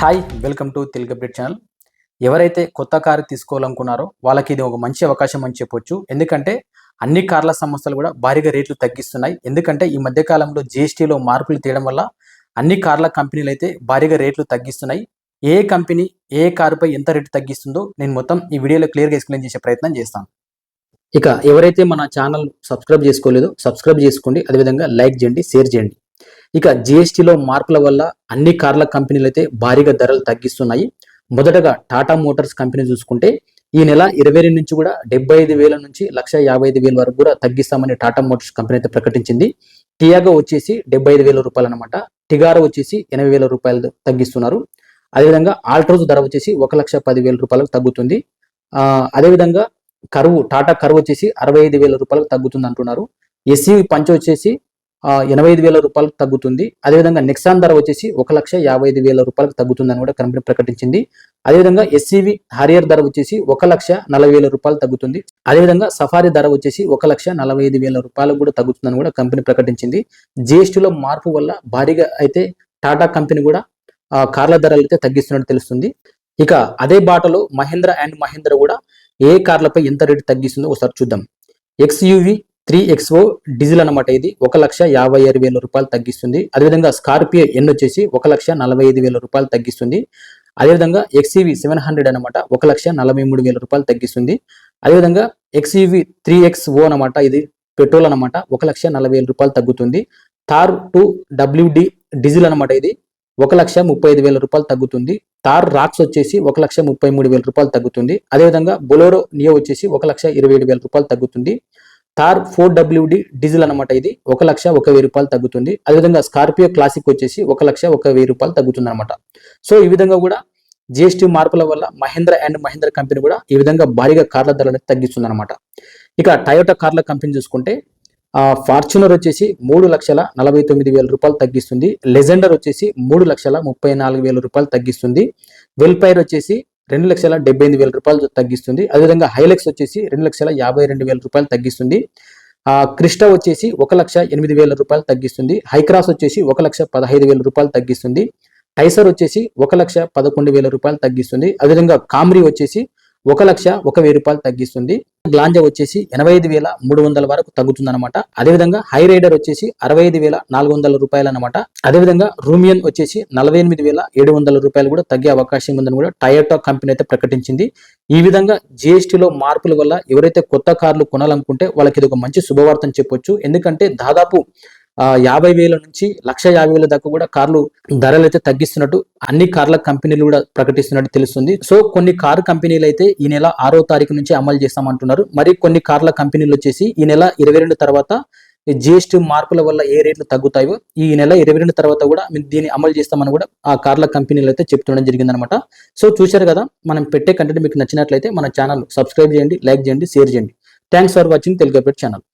Hi welcome to Telugu update channel. ఎవరైతే కొత్త car తీసుకోవాలనుకున్నారో వాళ్ళకి ఇది ఒక మంచి అవకాశం అని చెప్పొచ్చు. ఎందుకంటే అన్ని కార్ల సంస్థలు కూడా భారీగా రేట్లు తగ్గిస్తున్నాయి. ఎందుకంటే ఈ మధ్య కాలంలో జిఎస్టీలో మార్పులు తీయడం వల్ల అన్ని కార్ల కంపెనీలు అయితే భారీగా రేట్లు తగ్గిస్తున్నాయి. ఏ కంపెనీ ఏ కారుపై ఎంత రేటు తగ్గిస్తుందో నేను మొత్తం ఈ వీడియోలో క్లియర్గా ఎక్స్ప్లెయిన్ చేసే ప్రయత్నం చేస్తాను. ఇక ఎవరైతే మన ఛానల్ సబ్స్క్రైబ్ చేసుకోలేదో సబ్స్క్రైబ్ చేసుకోండి. అదేవిధంగా లైక్ చేయండి షేర్ చేయండి. ఇక జిఎస్టీలో మార్పుల వల్ల అన్ని కార్ల కంపెనీలు అయితే భారీగా ధరలు తగ్గిస్తున్నాయి. మొదటగా టాటా మోటార్స్ కంపెనీ చూసుకుంటే ఈ నెల ఇరవై రెండు నుంచి కూడా డెబ్బై ఐదు వేల నుంచి లక్ష యాభై ఐదు వేల వరకు కూడా తగ్గిస్తామని టాటా మోటార్స్ కంపెనీ అయితే ప్రకటించింది. టియాగో వచ్చేసి డెబ్బై ఐదు వేల రూపాయలు అనమాట టిగారో వచ్చేసి ఎనభై వేల రూపాయలు తగ్గిస్తున్నారు. అదేవిధంగా ఆల్ట్రోజ్ ధర వచ్చేసి ఒక లక్ష పది వేల రూపాయలకు తగ్గుతుంది. అదేవిధంగా కరువు టాటా కరువు వచ్చేసి అరవై ఐదు వేల రూపాయలకు తగ్గుతుంది అంటున్నారు ఎస్సీ పంచ వచ్చేసి ఎనభై ఐదు వేల రూపాయలకు తగ్గుతుంది. అదేవిధంగా నెక్సాన్ ధర వచ్చేసి ఒక లక్ష యాభై ఐదు వేల రూపాయలకు తగ్గుతుందని కూడా కంపెనీ ప్రకటించింది. అదేవిధంగా ఎస్సీవి హారియర్ ధర వచ్చేసి ఒక లక్ష నలభై వేల రూపాయలు తగ్గుతుంది. అదేవిధంగా సఫారీ ధర వచ్చేసి ఒక లక్ష నలభై ఐదు వేల రూపాయలకు కూడా తగ్గుతుందని కూడా కంపెనీ ప్రకటించింది. జిఎస్టీలో మార్పు వల్ల భారీగా అయితే టాటా కంపెనీ కూడా కార్ల ధరలు అయితే తగ్గిస్తున్నట్టు తెలుస్తుంది. ఇక అదే బాటలో మహేంద్ర అండ్ మహేంద్ర కూడా ఏ కార్లపై ఎంత రేటు తగ్గిస్తుందో ఒకసారి చూద్దాం. ఎక్స్యూవి త్రీ ఎక్స్ఓ డీజిల్ అనమాట ఇది. ఒక లక్ష యాభై ఆరు వేల రూపాయలు తగ్గిస్తుంది. అదేవిధంగా స్కార్పియో ఎన్ వచ్చేసి ఒక లక్ష నలభై ఐదు వేల రూపాయలు తగ్గిస్తుంది. అదేవిధంగా ఎక్స్ఈవి సెవెన్ హండ్రెడ్ అనమాట ఒక లక్ష నలభై మూడు వేల రూపాయలు తగ్గిస్తుంది. అదేవిధంగా ఎక్స్ఈవి త్రీ ఎక్స్ ఓ అనమాట ఇది పెట్రోల్ అనమాట ఒక లక్ష నలభై వేల రూపాయలు తగ్గుతుంది. తార్ టూ డబ్ల్యూడి డీజిల్ అనమాట ఇది ఒక లక్ష ముప్పై ఐదు వేల రూపాయలు తగ్గుతుంది. తార్ రాక్స్ వచ్చేసి ఒక లక్ష ముప్పై మూడు వేల రూపాయలు తగ్గుతుంది. అదేవిధంగా బొలోరో నియో వచ్చేసి ఒక లక్ష ఇరవై ఏడు వేల రూపాయలు తగ్గుతుంది. థార్ ఫోర్ డబ్ల్యూడి డీజిల్ అనమాట ఇది. ఒక లక్ష ఒక వెయ్యి రూపాయలు తగ్గుతుంది. అదేవిధంగా స్కార్పియో క్లాసిక్ వచ్చేసి ఒక లక్ష ఒక వెయ్యి రూపాయలు తగ్గుతుంది అనమాట సో ఈ విధంగా కూడా జిఎస్టీ మార్పుల వల్ల మహేంద్ర అండ్ మహేంద్ర కంపెనీ కూడా ఈ విధంగా భారీగా కార్ల ధరలను తగ్గిస్తుంది అనమాట ఇక టయోటా కార్ల కంపెనీ చూసుకుంటే ఫార్చునర్ వచ్చేసి మూడు లక్షల నలభై తొమ్మిది వేల రూపాయలు తగ్గిస్తుంది. లెజెండర్ వచ్చేసి మూడు లక్షల ముప్పై నాలుగు వేల రూపాయలు తగ్గిస్తుంది. వెల్పైర్ వచ్చేసి రెండు లక్షల డెబ్బై ఎనిమిది వేల రూపాయలు తగ్గిస్తుంది. అదేవిధంగా హైలెక్స్ వచ్చేసి రెండు లక్షల యాభై రెండు వేల రూపాయలు తగ్గిస్తుంది. ఆ క్రిస్టా వచ్చేసి ఒక లక్ష ఎనిమిది వేల రూపాయలు తగ్గిస్తుంది. హైక్రాస్ వచ్చేసి ఒక లక్ష పదహైదు వేల రూపాయలు తగ్గిస్తుంది. టైసర్ వచ్చేసి ఒక లక్ష పదకొండు వేల రూపాయలు తగ్గిస్తుంది. అదేవిధంగా కామ్రీ వచ్చేసి ఒక లక్ష ఒక వెయ్యి రూపాయలు తగ్గిస్తుంది. గ్లాంజా వచ్చేసి ఎనభై ఐదు వేల మూడు వందల వరకు తగ్గుతుంది అనమాట అదేవిధంగా హై రైడర్ వచ్చేసి అరవై ఐదు వేల నాలుగు వందల రూపాయలు అనమాట అదేవిధంగా రూమియన్ వచ్చేసి నలభై ఎనిమిది వేల ఏడు వందల రూపాయలు కూడా తగ్గే అవకాశం ఉందని కూడా టయోటా కంపెనీ అయితే ప్రకటించింది. ఈ విధంగా జిఎస్టీలో మార్పుల వల్ల ఎవరైతే కొత్త కార్లు కొనాలనుకుంటే వాళ్ళకి ఇది ఒక మంచి శుభవార్తను చెప్పొచ్చు. ఎందుకంటే దాదాపు యాభై వేల నుంచి లక్ష యాభై వేల దాకా కూడా కార్లు ధరలు అయితే తగ్గిస్తున్నట్టు అన్ని కార్ల కంపెనీలు కూడా ప్రకటిస్తున్నట్టు తెలుస్తుంది. సో కొన్ని కారు కంపెనీలు అయితే ఈ నెల ఆరో తారీఖు నుంచి అమలు చేస్తామంటున్నారు. మరి కొన్ని కార్ల కంపెనీలు వచ్చేసి ఈ నెల ఇరవై రెండు తర్వాత జిఎస్టీ మార్పుల వల్ల ఏ రేట్లు తగ్గుతాయో ఈ నెల ఇరవై రెండు తర్వాత కూడా మేము దీన్ని అమలు చేస్తామని కూడా ఆ కార్ల కంపెనీలు అయితే చెప్తుండడం జరిగిందనమాట సో చూశారు కదా మనం పెట్టే కంటెంట్ మీకు నచ్చినట్లయితే మన ఛానల్ సబ్స్క్రైబ్ చేయండి లైక్ చేయండి షేర్ చేయండి. Thanks for watching Telugu channel